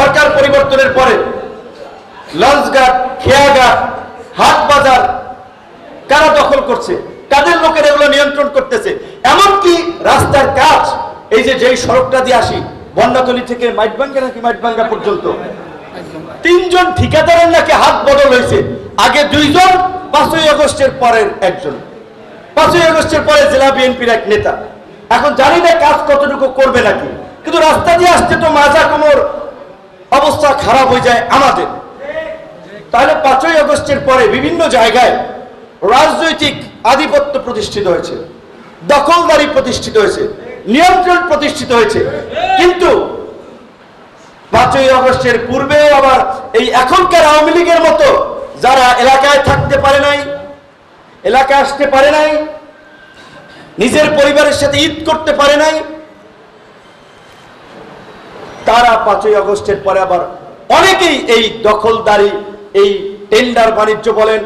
সরকার পরিবর্তনের পরে লঞ্চঘাট, খেয়াঘাট হাট বাজার কারা দখল করছে? কাদের লোকের এগুলো নিয়ন্ত্রণ করতেছে? এমনকি রাস্তার কাজ, এই যে যেই সড়কটা দিয়ে আসি, বন্যাতলি থেকে মাইটবাঙ্গা নাকি মাইটবাঙ্গা পর্যন্ত? তিনজন ঠিকাদারের নাকি হাত বদল হয়েছে? আগে দুইজন, পাঁচই আগস্টের পরের একজন। পাঁচই আগস্টের পরে জেলা বিএনপির এক নেতা। এখন জানি না কাজ কতটুকু করবে নাকি। কিন্তু রাস্তা দিয়ে আসতে তো মাজা কোমর অবস্থা খারাপ হয়ে যায় আমাদের। তাহলে পাঁচই আগস্টের পরে বিভিন্ন জায়গায় রাজনৈতিক আধিপত্য প্রতিষ্ঠিত হয়েছে, দখলদারি প্রতিষ্ঠিত হয়েছে, নিয়ন্ত্রণ প্রতিষ্ঠিত হয়েছে। কিন্তু পাঁচই আগস্টের পূর্বেও আবার এই এখনকার আওয়ামী লীগের মতো যারা এলাকায় থাকতে পারে নাই, এলাকায় আসতে পারে নাই, নিজের পরিবারের সাথে ঈদ করতে পারে নাই তারা পাঁচই আগস্টের পরে আবার অনেকেই এই দখলদারি, এই টেন্ডার বাণিজ্য বলেন,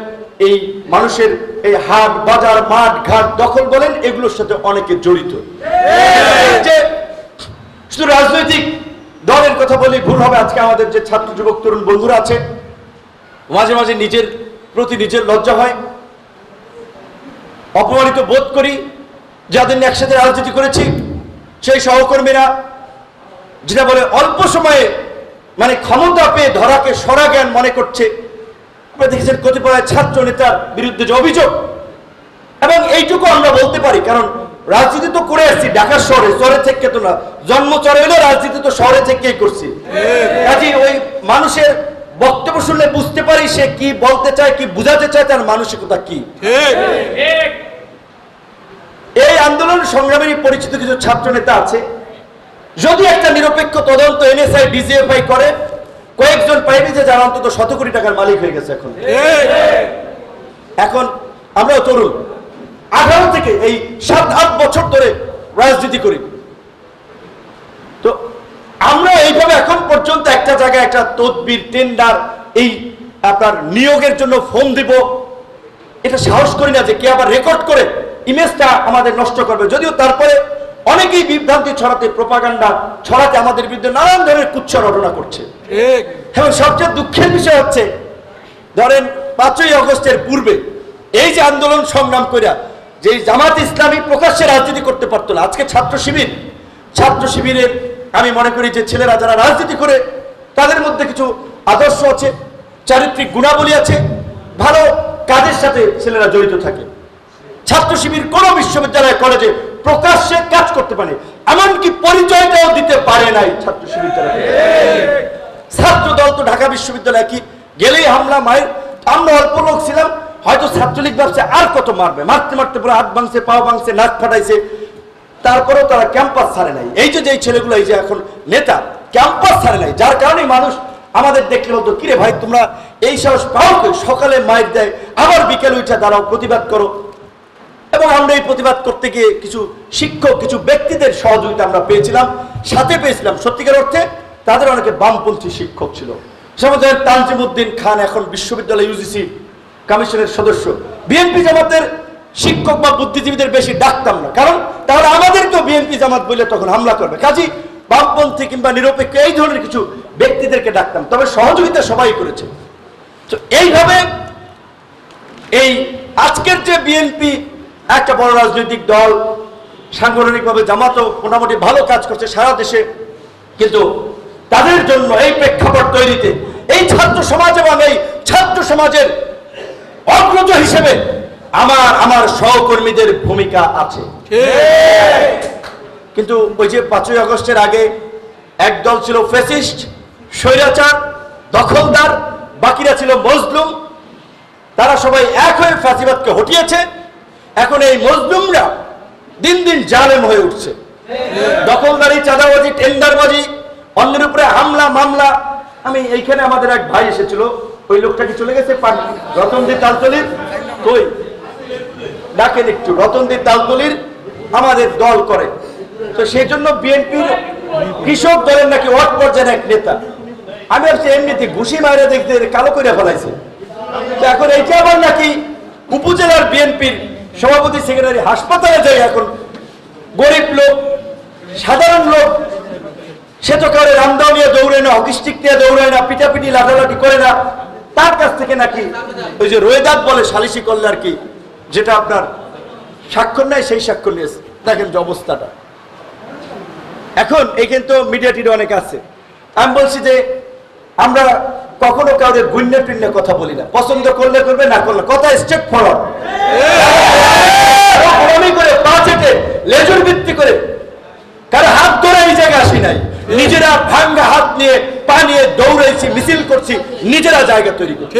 এই মানুষের এই হাট বাজার, মাঠ ঘাট দখল বলেন, এগুলোর সাথে অনেকে জড়িত। শুধু রাজনৈতিক দলের কথা বলি ভুল হবে, আজকে আমাদের যে ছাত্র যুবক, তরুণ বন্ধুরা আছে, মাঝে মাঝে নিজের প্রতি নিজের লজ্জা হয়। অপমানিত বোধ করি, যাদের একসাথে রাজনীতি করেছি, সেই সহকর্মীরা যেটা বলে অল্প সময়ে মানে ক্ষমতা পেয়ে ধরাকে সরা জ্ঞান মনে করছে। আপনারা দেখেছেন কতিপয় ছাত্র নেতার বিরুদ্ধে যে অভিযোগ। এবং এইটুকু আমরা বলতে পারি কারণ রাজনীতি তো করে আসছি ঢাকার শহরে শহরে থেকে তো না। জন্ম চরে হলে রাজনীতি তো শহরে থেকেই করছি। কাজে ওই মানুষের বক্তব্য শুনলে বুঝতে পারি সে কি বলতে চায় কি বুঝাতে চায় তার মানসিকতা কি। এই আন্দোলন সংগ্রামেরই পরিচিত কিছু ছাত্র নেতা আছে। যদি একটা নিরপেক্ষ তদন্ত এনএসআই ডিজিএফআই করে কয়েকজন পাইবে যে যারা অন্তত শত কোটি টাকার মালিক হয়ে গেছে এখন। এখন আমরাও তরুণ। আঠারো থেকে এই সাত আট বছর ধরে রাজনীতি করি। তো আমরা এইভাবে এখন পর্যন্ত একটা জায়গায় একটা তদবির টেন্ডার এই আপনার নিয়োগের জন্য ফোন দিব। এটা সাহস করি না যে কে আবার রেকর্ড করে ইমেজটা আমাদের নষ্ট করবে। যদিও তারপরে অনেকেই বিভ্রান্তি ছড়াতে প্রপাগান্ডা ছড়াতে আমাদের বিরুদ্ধে নানান ধরনের কুচ্ছ রটনা করছে। এবং সবচেয়ে দুঃখের বিষয় হচ্ছে ধরেন পাঁচই আগস্টের পূর্বে এই যে আন্দোলন সংগ্রাম করিয়া যে জামাত ইসলামী প্রকাশ্যে রাজনীতি করতে পারতো না আজকে ছাত্র শিবির ছাত্র শিবিরের আমি মনে করি যে ছেলেরা যারা রাজনীতি করে তাদের মধ্যে কিছু আদর্শ আছে চারিত্রিক গুণাবলী আছে ভালো কাজের সাথে ছেলেরা জড়িত থাকে। ছাত্র শিবির কোনো বিশ্ববিদ্যালয় কলেজে প্রকাশ্যে কাজ করতে পারে, এমনকি পরিচয়টাও দিতে পারে নাই ছাত্র শিবির ছাত্র দল তো ঢাকা বিশ্ববিদ্যালয় কি গেলেই হামলা, মায়ের আমরা অল্প লোক ছিলাম, হয়তো ছাত্রলীগ ভাবছে আর কত মারবে। মারতে মারতে পুরো হাত ভাঙছে, পাও ভাঙছে, নাক ফাটাইছে। তারপরেও তারা ক্যাম্পাস ছাড়ে নাই। এই যে যেই ছেলেগুলো, এই যে এখন নেতা, ক্যাম্পাস ছাড়ে নাই। যার কারণে মানুষ আমাদের দেখলে বলতো, কিরে ভাই, তোমরা এই সাহস পাও? সকালে মাইক দেয়, আবার বিকেল উঠে দাঁড়াও, প্রতিবাদ করো। এবং আমরা এই প্রতিবাদ করতে গিয়ে কিছু শিক্ষক, কিছু ব্যক্তিদের সহযোগিতা আমরা পেয়েছিলাম, সাথে পেয়েছিলাম। সত্যিকার অর্থে তাদের অনেকে বামপন্থী শিক্ষক ছিল। সেমধ্যে তানজিমুদ্দিন খান এখন বিশ্ববিদ্যালয় ইউজিসি কমিশনের সদস্য। বিএনপি জামাতের শিক্ষক বা বুদ্ধিজীবীদের বেশি ডাকতাম না। কারণ তাহলে আমাদেরকেও বিএনপি জামাত বলে তখন হামলা করবে। কাজী বামপন্থী কিংবা নিরপেক্ষ এই ধরনের কিছু ব্যক্তিদেরকে ডাকতাম। তবে সহযোগিতা সবাই করেছে। তো এইভাবে এই আজকের যে বিএনপি একটা বড় রাজনৈতিক দল সাংগঠনিকভাবে জামাতও মোটামুটি ভালো কাজ করছে সারা দেশে। কিন্তু তাদের জন্য এই প্রেক্ষাপট তৈরিতে এই ছাত্র সমাজ এবং এই ছাত্র সমাজের অগ্রজ হিসেবে আমার আমার সহকর্মীদের ভূমিকা আছে। কিন্তু ওই যে পাঁচই আগস্টের আগে এক দল ছিল ফেসিস্ট স্বৈরাচার, দখলদার, বাকিরা ছিল মজলুম। তারা সবাই এক হয়ে ফাঁসিবাদকে হটিয়েছে। এখন এই মজলুমরা দিন দিন জালেম হয়ে উঠছে। দখলদারি, চাঁদাবাজি, টেন্ডারবাজি, অন্যের উপরে হামলা, মামলা। আমি এইখানে আমাদের এক ভাই এসেছিল, ওই লোকটা কি চলে গেছে? রতনদী তালতলির কই? ডাকেন একটু রতনদী তালতলির আমাদের দল করে। তো সেই জন্য বিএনপির কৃষক দলের নাকি ওয়ার্ড পর্যায়ের এক নেতা। আমি ভাবছি এমনিতে ঘুষি মায়েরা দেখতে কালো করে ফেলাইছে। তো এখন এইটা আবার নাকি উপজেলার বিএনপির সভাপতি সেক্রেটারি হাসপাতালে যায় এখন। গরিব লোক, সাধারণ লোক, সে তো কারও রামদাও নিয়ে দৌড়ে না হকিস্টিক নিয়ে দৌড়ায় না, পিটাপিটি, লাঠালাঠি করে না। তার কাছ থেকে নাকি ওই যে রোয়েদাত বলে সালিসি করলে আর কি, যেটা আপনার স্বাক্ষর নেয়, সেই স্বাক্ষর নিয়েছে দেখেন যে অবস্থাটা। এখন এই কিন্তু মিডিয়াটির অনেক আছে। আমি বলছি যে আমরা কখনো কাউকে গুণ্য টুণ্য কথা বলি না। পছন্দ করলে করবে, না করলে কথা স্টেপ ফরওয়ার্ড করে পা চেটে লেজুর ভিত্তি করে। কারও হাত ধরে এই জায়গায় আসি নাই। নিজেরা ভাঙ্গা হাত নিয়ে, পা নিয়ে দৌড়াইছি, মিছিল করছি, নিজেরা জায়গা তৈরি করছি।